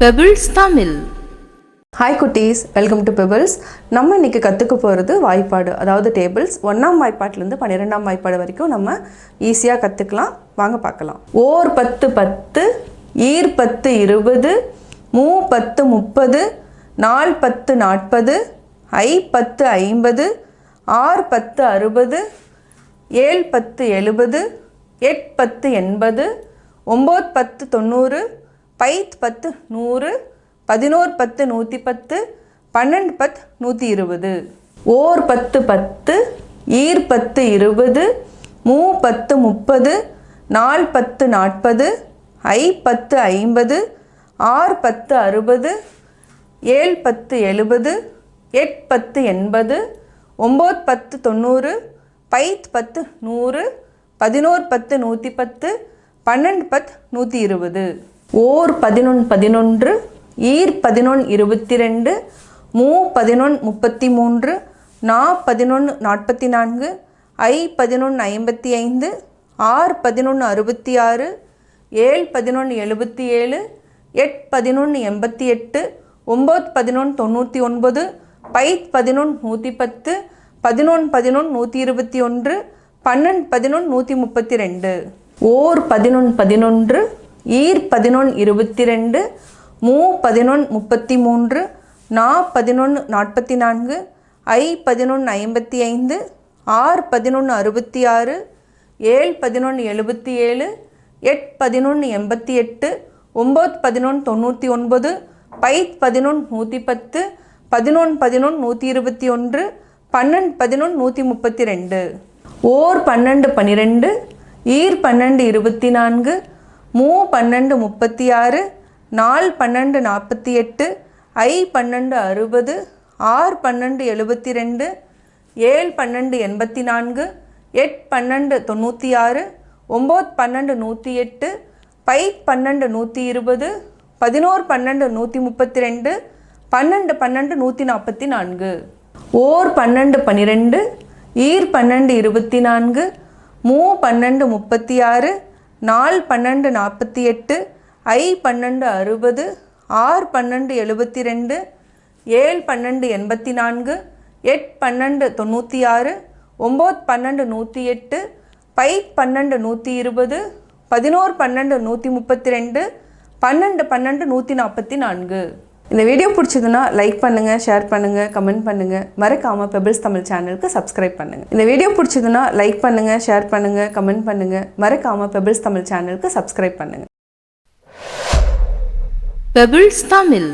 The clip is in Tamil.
பெபிள்ஸ் தமிழ் ஹாய் குட்டீஸ். வெல்கம் டு பெபிள்ஸ் நம்ம இன்னைக்கு கற்றுக்க போகிறது வாய்ப்பாடு அதாவது டேபிள்ஸ் ஒன்றாம் வாய்ப்பாட்டிலேருந்து பன்னிரெண்டாம் வாய்ப்பாடு வரைக்கும் நம்ம ஈஸியாக கற்றுக்கலாம் வாங்க பார்க்கலாம். ஓர் பத்து பத்து ஈர் பத்து இருபது மூ பத்து முப்பது நால் பத்து நாற்பது ஐ பத்து ஐம்பது ஆறு பத்து அறுபது ஏழு பத்து எழுபது எட் பத்து எண்பது ஒம்பது பத்து தொண்ணூறு பைத் பத்து நூறு பதினோரு பத்து நூற்றி பத்து பன்னெண்டு பத்து நூற்றி இருபது. ஓர் பத்து பத்து ஈர் பத்து இருபது மூ பத்து முப்பது நால் பத்து நாற்பது ஐ பத்து ஐம்பது ஆறு பத்து அறுபது ஏழு பத்து எழுபது எட் பத்து எண்பது ஒம்பது பத்து தொண்ணூறு பைத் பத்து நூறு பதினோரு பத்து நூற்றி பத்து பன்னெண்டு பத்து நூற்றி இருபது. ஓர் பதினொன்று பதினொன்று ஈர் பதினொன்று இருபத்தி ரெண்டு மூ பதினொன்று முப்பத்தி மூன்று நா பதினொன்று நாற்பத்தி நான்கு ஐ பதினொன்று ஐம்பத்தி ஐந்து ஆறு பதினொன்று அறுபத்தி ஆறு ஏழு பதினொன்று எழுபத்தி ஏழு எட் பதினொன்று எண்பத்தி எட்டு ஒம்பது பதினொன்று தொண்ணூற்றி ஒன்பது பைத் பதினொன்று நூற்றி பத்து பதினொன்று பதினொன்று நூற்றி இருபத்தி ஒன்று பன்னெண்டு பதினொன்று நூற்றி முப்பத்தி ரெண்டு ஓர் பதினொன்று பதினொன்று ஈர் பதினொன்று இருபத்தி ரெண்டு மூ பதினொன்று முப்பத்தி மூன்று நா பதினொன்று நாற்பத்தி நான்கு ஐ பதினொன்று ஐம்பத்தி ஐந்து ஆறு பதினொன்று அறுபத்தி ஆறு ஏழு பதினொன்று எழுபத்தி ஏழு எட் பதினொன்று எண்பத்தி எட்டு ஒம்பது பதினொன்று தொண்ணூற்றி ஒன்பது பைத் பதினொன்று நூற்றி பத்து பதினொன்று பதினொன்று நூற்றி இருபத்தி ஒன்று பன்னெண்டு பதினொன்று நூற்றி முப்பத்தி ரெண்டு ஓர் பன்னெண்டு பன்னிரெண்டு ஈர் பன்னெண்டு இருபத்தி நான்கு மூ பன்னெண்டு முப்பத்தி ஆறு நால் பன்னெண்டு நாற்பத்தி எட்டு ஐ பன்னெண்டு அறுபது ஆறு பன்னெண்டு எழுபத்தி ரெண்டு ஏழு பன்னெண்டு எண்பத்தி நான்கு எட் பன்னெண்டு தொண்ணூற்றி ஆறு ஒம்பது பன்னெண்டு நூற்றி எட்டு பை பன்னெண்டு நூற்றி இருபது பதினோரு பன்னெண்டு நூற்றி முப்பத்தி ரெண்டு பன்னெண்டு பன்னெண்டு நூற்றி நாற்பத்தி நான்கு. ஓர் பன்னெண்டு பன்னிரெண்டு ஈர் பன்னெண்டு இருபத்தி நான்கு மூ பன்னெண்டு முப்பத்தி ஆறு நாள் பன்னெண்டு நாற்பத்தி எட்டு ஐ பன்னெண்டு அறுபது ஆறு பன்னெண்டு எழுபத்தி ரெண்டு ஏழு பன்னெண்டு எண்பத்தி நான்கு எட் பன்னெண்டு தொண்ணூற்றி ஆறு ஒம்பது பன்னெண்டு நூற்றி எட்டு பை பன்னெண்டு நூற்றி இருபது பதினோரு பன்னெண்டு நூற்றி முப்பத்தி ரெண்டு பன்னெண்டு பன்னெண்டு நூற்றி நாற்பத்தி நான்கு. இந்த வீடியோ பிடிச்சதுன்னா லைக் பண்ணுங்கள் ஷேர் பண்ணுங்கள் கமெண்ட் பண்ணுங்கள் மறக்காமல் பெபிள்ஸ் தமிழ் சேனலுக்கு சப்ஸ்கிரைப் பண்ணுங்கள் இந்த வீடியோ பிடிச்சதுன்னா லைக் பண்ணுங்கள் ஷேர் பண்ணுங்கள் கமெண்ட் பண்ணுங்கள் மறக்காமல் பெபிள்ஸ் தமிழ் சேனலுக்கு சப்ஸ்கிரைப் பண்ணுங்கள் பெபிள்ஸ் தமிழ்